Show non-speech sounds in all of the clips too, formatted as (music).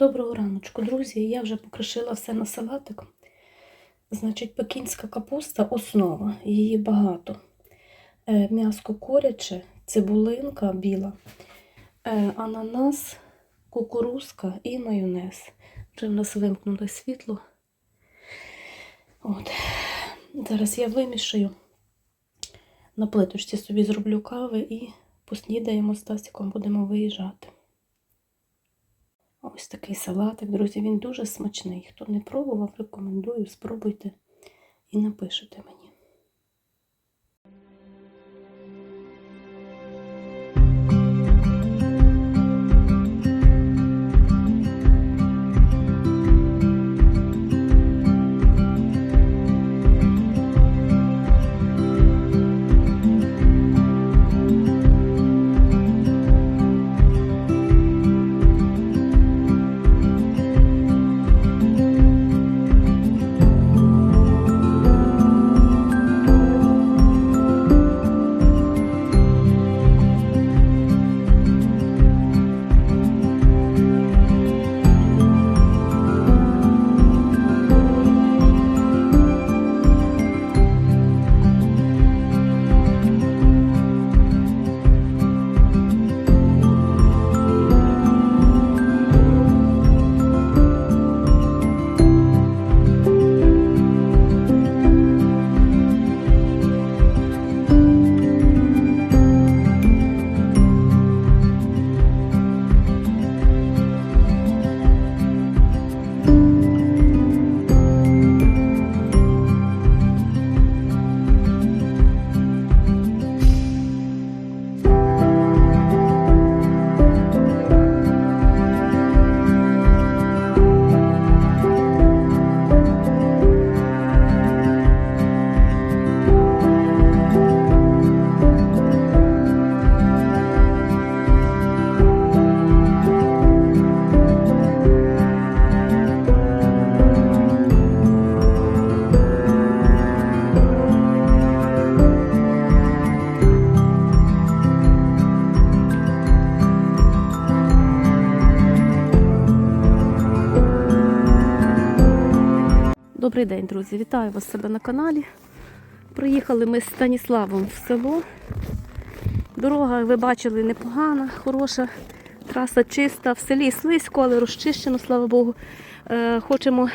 Доброго раночку, друзі. Я вже покришила все на салатик. Значить, пекінська капуста основа, її багато. Е, М'яско куряче, цибулинка біла, е, ананас, кукурузка і майонез. Вже в нас вимкнули світло. От. Зараз я вимішаю. На плиточці собі зроблю кави і поснідаємо з Тасіком, будемо виїжджати. Ось такий салатик, друзі, він дуже смачний. Хто не пробував, рекомендую, спробуйте і напишете мені. Добрий день, друзі! Вітаю вас себе на каналі. Приїхали ми з Станіславом в село. Дорога, ви бачили, непогана, хороша, траса чиста, в селі слизько, але розчищено, слава Богу. Е, хочемо,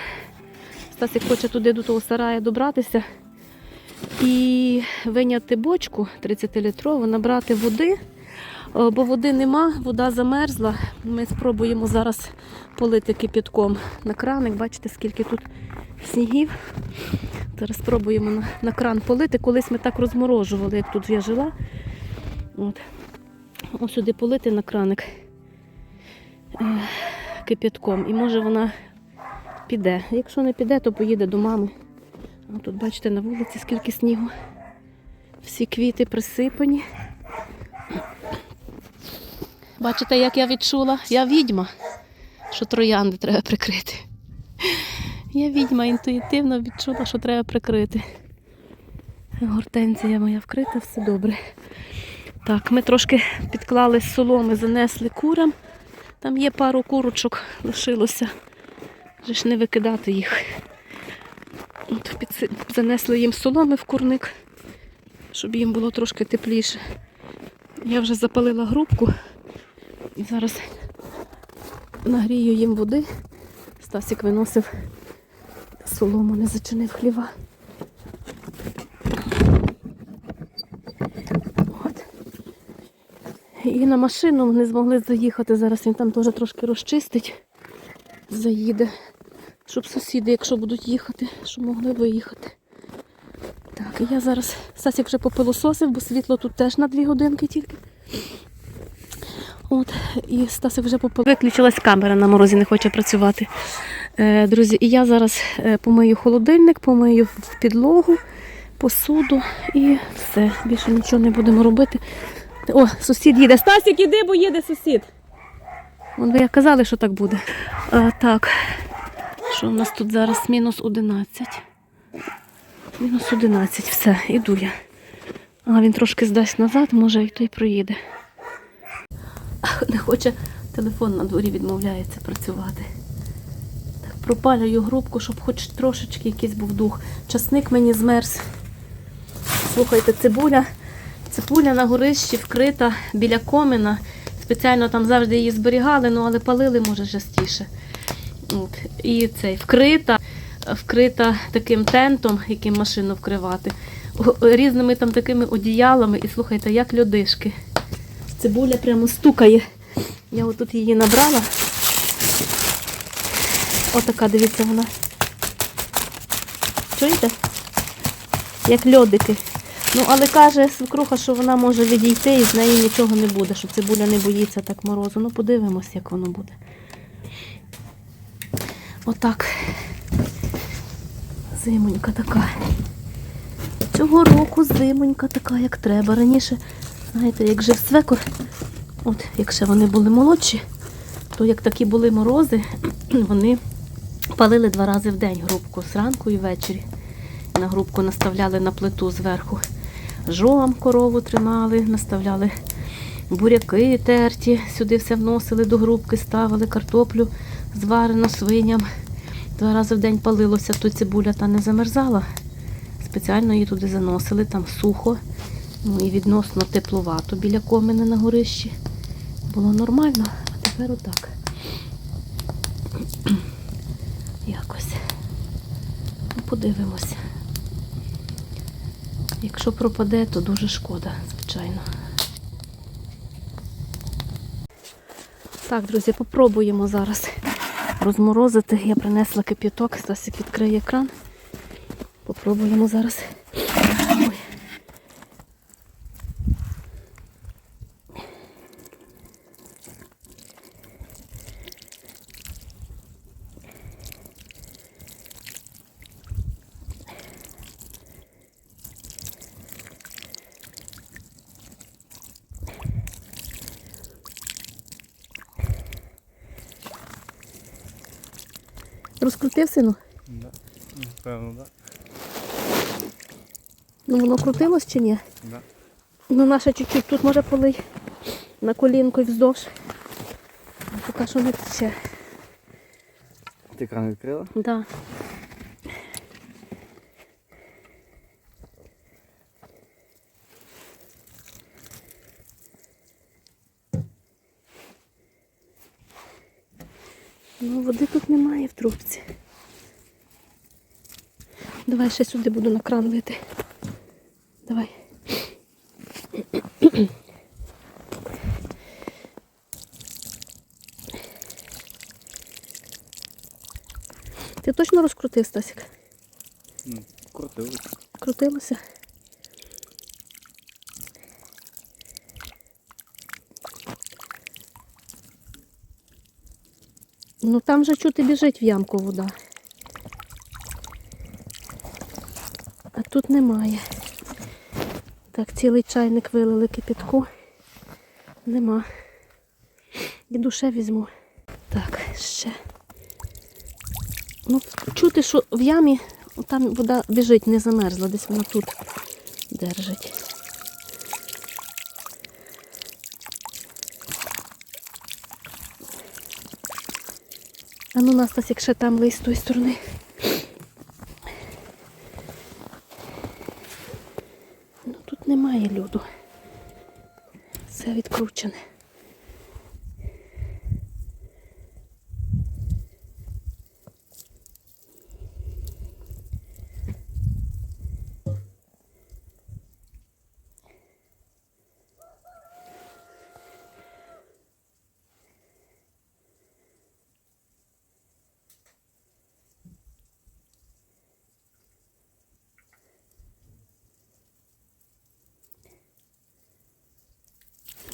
Стасик хоче туди до того сарая добратися і виняти бочку 30-літрову, набрати води, е, бо води нема, вода замерзла. Ми спробуємо зараз полити кипятком на краник. Бачите, скільки тут снігів. Зараз спробуємо на, на кран полити. Колись ми так розморожували, як тут я жила. От. Ось сюди полити на краник е, кипятком. І може вона піде. Якщо не піде, то поїде до мами. А тут бачите на вулиці скільки снігу. Всі квіти присипані. Бачите, як я відчула? Я відьма, що троянди треба прикрити. Я відьма інтуїтивно відчула, що треба прикрити. Гортензія моя вкрита, все добре. Так, ми трошки підклали соломи, занесли курам. Там є пару курочок, лишилося. Вже ж не викидати їх. От підси- Занесли їм соломи в курник, щоб їм було трошки тепліше. Я вже запалила грубку і зараз нагрію їм води. Стасік виносив солому, не зачинив хліва. От. І на машину не змогли заїхати. Зараз він там теж трошки розчистить, заїде, щоб сусіди, якщо будуть їхати, щоб могли виїхати. Так, і я зараз Сасік вже попилососив, бо світло тут теж на дві годинки тільки. От, і Стасик вже попил. Виключилась камера на морозі, не хоче працювати. Е, друзі, і я зараз е, помию холодильник, помию підлогу, посуду і все. Більше нічого не будемо робити. О, сусід їде. Стасік, іди, бо їде сусід. Вон ви як казали, що так буде. А, так, що в нас тут зараз мінус 11. Мінус 11, все, іду я. А він трошки здасть назад, може і той проїде. Не хоче Телефон на дворі відмовляється працювати. Пропалюю грубку, щоб хоч трошечки якийсь був дух. Часник мені змерз. Слухайте, цибуля. Цибуля на горищі вкрита біля комина. Спеціально там завжди її зберігали, ну але палили може частіше. От. І цей вкрита, вкрита таким тентом, яким машину вкривати, різними там такими одіялами. І слухайте, як льодишки. Цибуля прямо стукає. Я отут її набрала. Отака, дивіться, вона. Чуєте? Як льодики. Ну, але каже свекруха, що вона може відійти і з неї нічого не буде, що цибуля не боїться так морозу. Ну, подивимось, як воно буде. Отак. Зимонька така. Цього року зимонька така, як треба. Раніше, знаєте, як жив свекор, от як ще вони були молодші, то як такі були морози, (clears throat) вони палили два рази в день грубку зранку і ввечері. На грубку наставляли на плиту зверху. Жом корову тримали, наставляли буряки терті, сюди все вносили до грубки, ставили картоплю зварену свиням. Два рази в день палилося, то цибуля та не замерзала. Спеціально її туди заносили, там сухо, ну і відносно тепловато біля комини на горищі. Було нормально, а тепер отак. Якось. Ну, подивимося. Якщо пропаде, то дуже шкода, звичайно. Так, друзі, попробуємо зараз розморозити. Я принесла кип'яток, Стасик відкриє кран. Попробуємо зараз. Розкрутив сину? Да. певно, да. Ну воно крутилось чи ні? Да. Ну, наша чуть-чуть тут може полий на колінку і вздовж. Поки що не тече. Ти кран відкрила? Да. Ну, води тут немає в трубці. Давай ще сюди буду на кран лити. Давай. Ти точно розкрутив, Стасік? Ну, крутили. Крутилося? Ну там же чути біжить в ямку вода. А тут немає. Так, цілий чайник вилили кипятку. Нема. Іду ще візьму. Так, ще. Ну, чути, що в ямі там вода біжить, не замерзла, десь вона тут держить. А ну Настас, якщо там лист з тої сторони. Ну тут немає льоду. Все відкручене.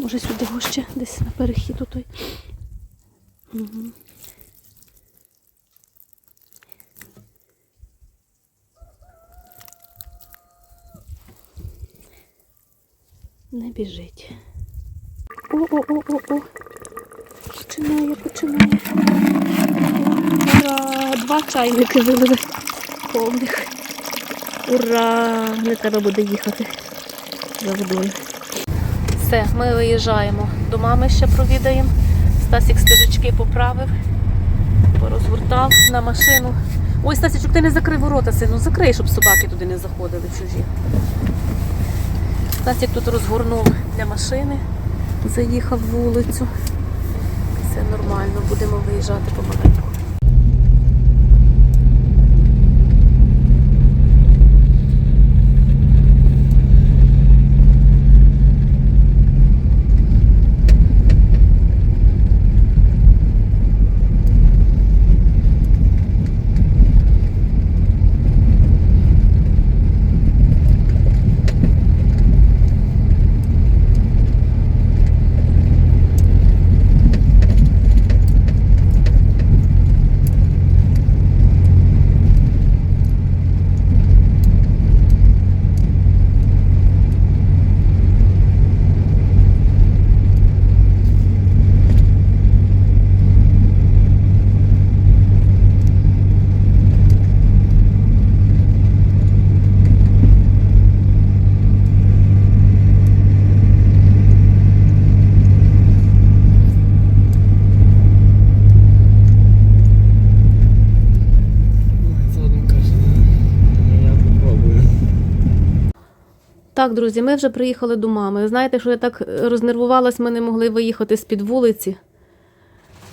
Може сюди його ще десь на перехід той. Угу. Не біжить. О-о-о-о-о. Починає, починає. Ура! Два чайники вилили повних. Ура! Не треба буде їхати за водою. Все, ми виїжджаємо. До мами ще провідаємо. Стасік стежечки поправив, порозгортав на машину. Ой, Стасічок, ти не закрив ворота, сину, закрий, щоб собаки туди не заходили чужі. Стасік тут розгорнув для машини, заїхав вулицю. Все нормально, будемо виїжджати помаленьку. Задом каже, я попробую. Так, друзі, ми вже приїхали до мами. Знаєте, що я так рознервувалась, ми не могли виїхати з-під вулиці.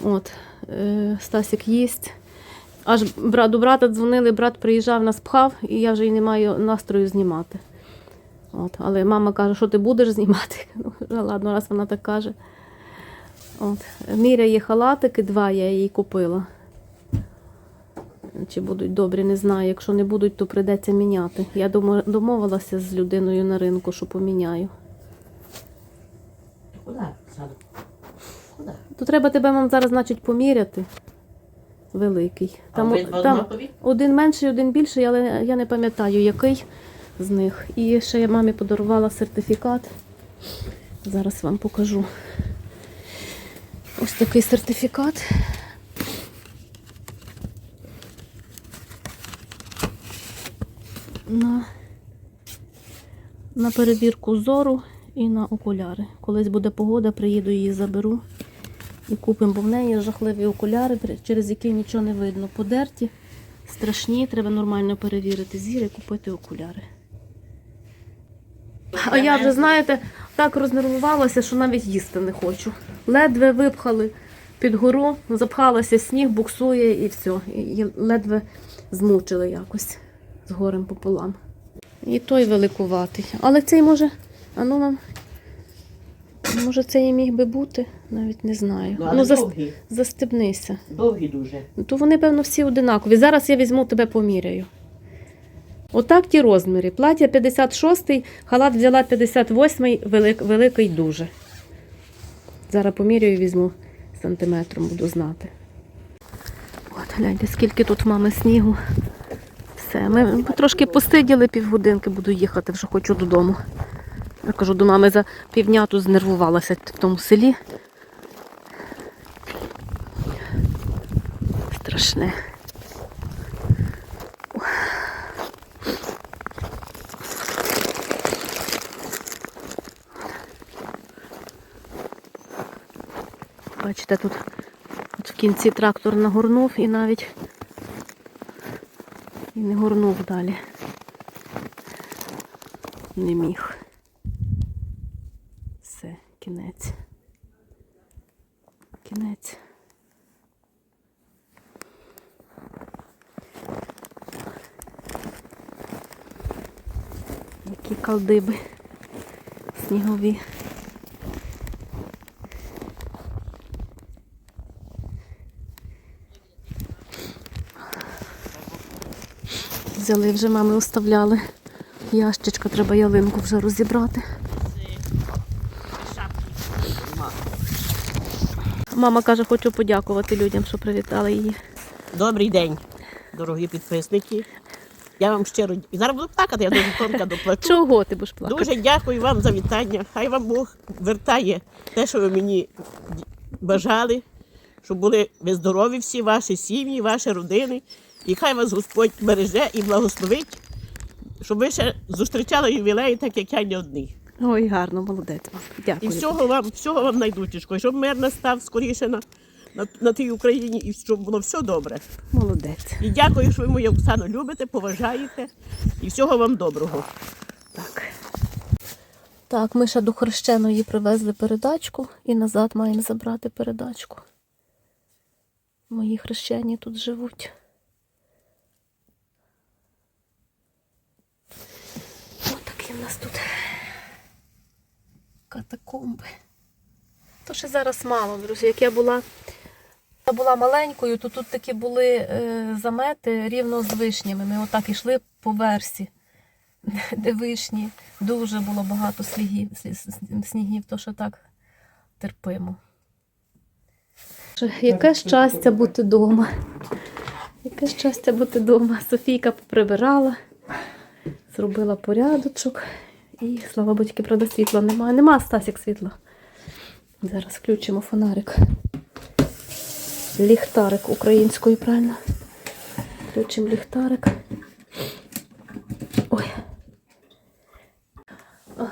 От, е, Стасік їсть. Аж бра- до брата дзвонили, брат приїжджав, нас пхав, і я вже й не маю настрою знімати. От, але мама каже, що ти будеш знімати? (laughs) Ну, ладно, раз вона так каже. От, міряє халатики, два я їй купила. Чи будуть добрі, не знаю. Якщо не будуть, то прийдеться міняти. Я домовилася з людиною на ринку, що поміняю. Саду? То треба тебе мам зараз, значить, поміряти. Великий. Там, обидва там один менший, один більший, але я не пам'ятаю, який з них. І ще я мамі подарувала сертифікат. Зараз вам покажу. Ось такий сертифікат. На, на перевірку зору і на окуляри. Колись буде погода, приїду її заберу і купимо, бо в неї жахливі окуляри, через які нічого не видно. Подерті, страшні, треба нормально перевірити зір і купити окуляри. А я вже, знаєте, так рознервувалася, що навіть їсти не хочу. Ледве випхали під гору, запхалася сніг, буксує і все. І ледве змучили якось з горем пополам. І той великуватий. Але цей може, а ну вам, може цей і міг би бути, навіть не знаю. Ну, але зас- довгі. застебнися. Довгі дуже. Ну, То вони, певно, всі одинакові. Зараз я візьму тебе поміряю. Отак ті розміри. Плаття 56, халат взяла 58, велик, великий дуже. Зараз поміряю візьму сантиметром, буду знати. От, гляньте, скільки тут мами снігу. Все, ми трошки посиділи півгодинки, буду їхати, вже хочу додому. Я кажу, до мами за півдня тут знервувалася в тому селі. Страшне. Бачите, тут от в кінці трактор нагорнув і навіть і не горнув далі. Не міг. Все, кінець. Кінець. Які калдиби снігові. Взяли вже мами оставляли. Ящичка, треба ялинку вже розібрати. Мама каже, хочу подякувати людям, що привітали її. Добрий день, дорогі підписники. Я вам щиро і зараз буду плакати, я дуже тонка доплачу. Чого ти будеш плакати? Дуже дякую вам за вітання. Хай вам Бог вертає те, що ви мені бажали, щоб були ви здорові всі ваші сім'ї, ваші родини. І хай вас Господь береже і благословить, щоб ви ще зустрічали ювілеї, так як я не одні. Ой, гарно, молодець вам. І Дякую. всього вам, всього вам найдутішко, щоб мир настав скоріше на, на, на тій Україні, і щоб було все добре. Молодець. І дякую, що ви мою Оксану любите, поважаєте. І всього вам доброго. Так. Так, ми ще до хрещеної привезли передачку і назад маємо забрати передачку. Мої хрещені тут живуть. В нас тут катакомби. То ще зараз мало, друзі. Як я була, я була маленькою, то тут такі були е, замети рівно з вишнями. Ми отак йшли по версі (laughs) де вишні. Дуже було багато снігів, слі- снігів, то що так терпимо. Яке щастя бути вдома. Яке щастя бути вдома. Софійка прибирала, зробила порядочок. І слава Богу, тільки, правда, світла немає. Нема Стасік світла. Зараз включимо фонарик. Ліхтарик українською, правильно? Включимо ліхтарик. Ой.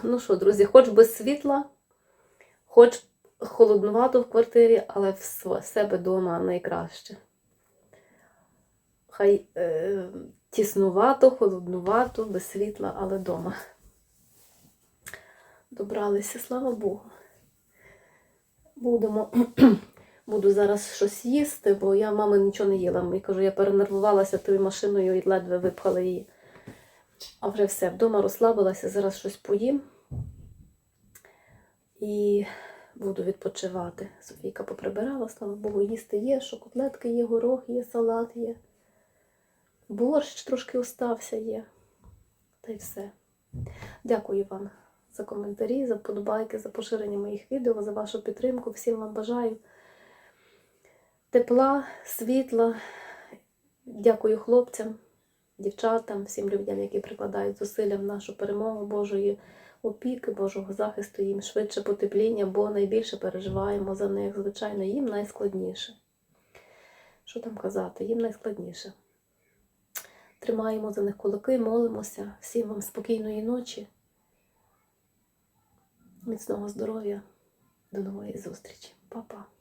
Ну що, друзі, хоч без світла, хоч холоднувато в квартирі, але в себе вдома найкраще. Хай е, тіснувато, холоднувато, без світла, але вдома. Добралися, слава Богу. Будемо. (clears throat) Буду зараз щось їсти, бо я мами нічого не їла. Я кажу, я перенервувалася тою машиною і ледве випхала її. А вже все, вдома розслабилася, зараз щось поїм і буду відпочивати. Софійка поприбирала, слава Богу, їсти є, що котлетки є, горох є, салат є. Борщ трошки остався є. Та й все. Дякую вам за коментарі, за вподобайки, за поширення моїх відео, за вашу підтримку. Всім вам бажаю тепла, світла. Дякую хлопцям дівчатам, всім людям, які прикладають зусилля в нашу перемогу Божої опіки, Божого захисту, їм швидше потепління, бо найбільше переживаємо за них. Звичайно, їм найскладніше. Що там казати? Їм найскладніше. Тримаємо за них кулаки, молимося. Всім вам спокійної ночі, міцного здоров'я. До нової зустрічі. Па-па.